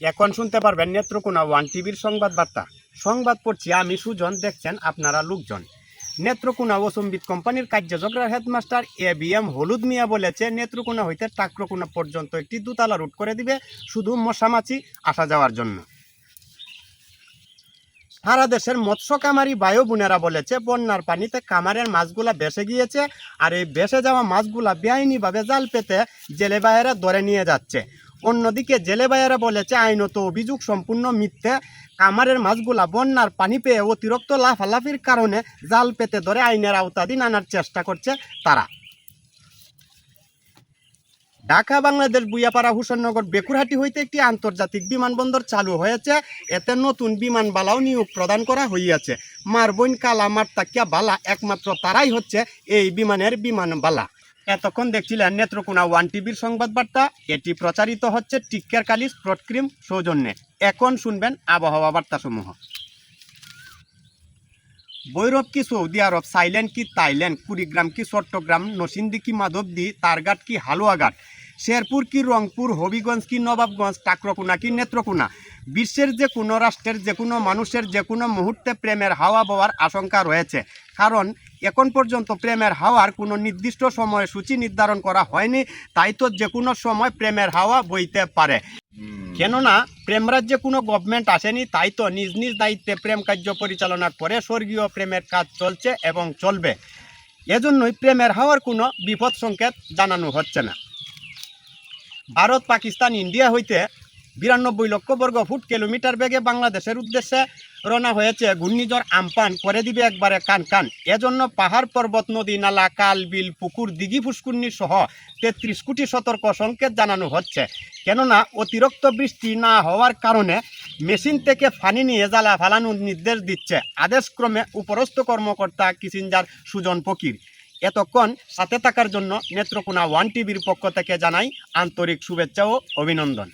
এখন শুনতে পারবেন নেত্রকোনা ওয়ান টিভির সংবাদ বার্তা। সংবাদ পড়ছি আমি সুজন, দেখছেন আপনারা লোকজন। নেত্রকোনা ও সম্বিত কোম্পানির কার্যযোগ্যার হেডমাস্টার এ বি এম হলুদ মিয়া বলেছে, নেত্রকোনা হইতে টাকরকোনা পর্যন্ত একটি দুতলা রুট করে দিবে শুধু মশামাছি আসা যাওয়ার জন্য। সারা দেশের মৎস্য কামারি বায়ু বোনেরা বলেছে, বন্যার পানিতে কামারের মাছগুলা বেসে গিয়েছে আর এই বেসে যাওয়া মাছগুলা বেআইনিভাবে জাল পেতে জেলে বাইরে ধরে নিয়ে যাচ্ছে। অন্যদিকে জেলে বাইরে বলেছে, আইনত অভিযোগ সম্পূর্ণ মিথ্যে। কামারের মাছগুলা বন্যার পানি পেয়ে অতিরিক্ত লাফালাফির কারণে জাল পেতে ধরে আইনের আওতাধীন আনার চেষ্টা করছে তারা। ঢাকা, বাংলাদেশ বুয়াপাড়া হুসেননগর বেকুরহাটি হইতে একটি আন্তর্জাতিক বিমানবন্দর চালু হয়েছে। এতে নতুন বিমানবালাও নিয়োগ প্রদান করা হইয়াছে। মারবইন কালা মার্তাকিয়া বালা একমাত্র তারাই হচ্ছে এই বিমানের বিমানবালা। এতক্ষণ দেখছিলেন নেত্রকোনা ওয়ান টিভির সংবাদ বার্তা এটি প্রচারিত হচ্ছে টিক্কের কালি স্প্রট ক্রিম সৌজন্যে। এখন শুনবেন আবহাওয়া বার্তাসমূহ। বৈরব কি সৌদি আরব সাইল্যান্ড কি তাইল্যান্ড কুড়িগ্রাম কি চট্টগ্রাম নসিন্দি কি মাধবদী তারঘাট কি হালুয়াঘাট, শেরপুর কি রংপুর, হবিগঞ্জ কি নবাবগঞ্জ টাকরকোনা কি নেত্রকোনা। বিশ্বের যে কোনো রাষ্ট্রের, যে কোনো মানুষের যে কোনো মুহূর্তে প্রেমের হাওয়া বওয়ার আশঙ্কা রয়েছে। কারণ এখন পর্যন্ত প্রেমের হাওয়ার কোনো নির্দিষ্ট সময় সূচি নির্ধারণ করা হয়নি তাই তো যে কোনো সময় প্রেমের হাওয়া বইতে পারে। কেননা প্রেম রাজ্যে কোনো গভর্নমেন্ট আসেনি তাই তো নিজ নিজ দায়িত্বে প্রেম কার্য পরিচালনার পরে স্বর্গীয় প্রেমের কাজ চলছে এবং চলবে। এজন্যই প্রেমের হাওয়ার কোনো বিপদ সংকেত জানানো হচ্ছে না। ভারত পাকিস্তান ইন্ডিয়া হইতে বিরানব্বই লক্ষ বর্গ ফুট কিলোমিটার বেগে বাংলাদেশের উদ্দেশ্যে রওনা হয়েছে। ঘূর্ণিঝড় আমপান করে দিবে একবারে কান কান। এজন্য পাহাড়, পর্বত, নদী, নালা, কাল, বিল, পুকুর, দিঘি ফুসকুন্নি সহ তেত্রিশ কোটি সতর্ক সংকেত জানানো হচ্ছে। কেননা অতিরিক্ত বৃষ্টি না হওয়ার কারণে মেশিন থেকে ফানি নিয়ে জ্বালা ফালানোর নির্দেশ দিচ্ছে। আদেশক্রমে উপরস্থ কর্মকর্তা কিসিঞ্জার সুজন ফকির। এতক্ষণ সাথে থাকার জন্য নেত্রকোনা ওয়ান টিভির পক্ষ থেকে জানাই আন্তরিক শুভেচ্ছা ও অভিনন্দন।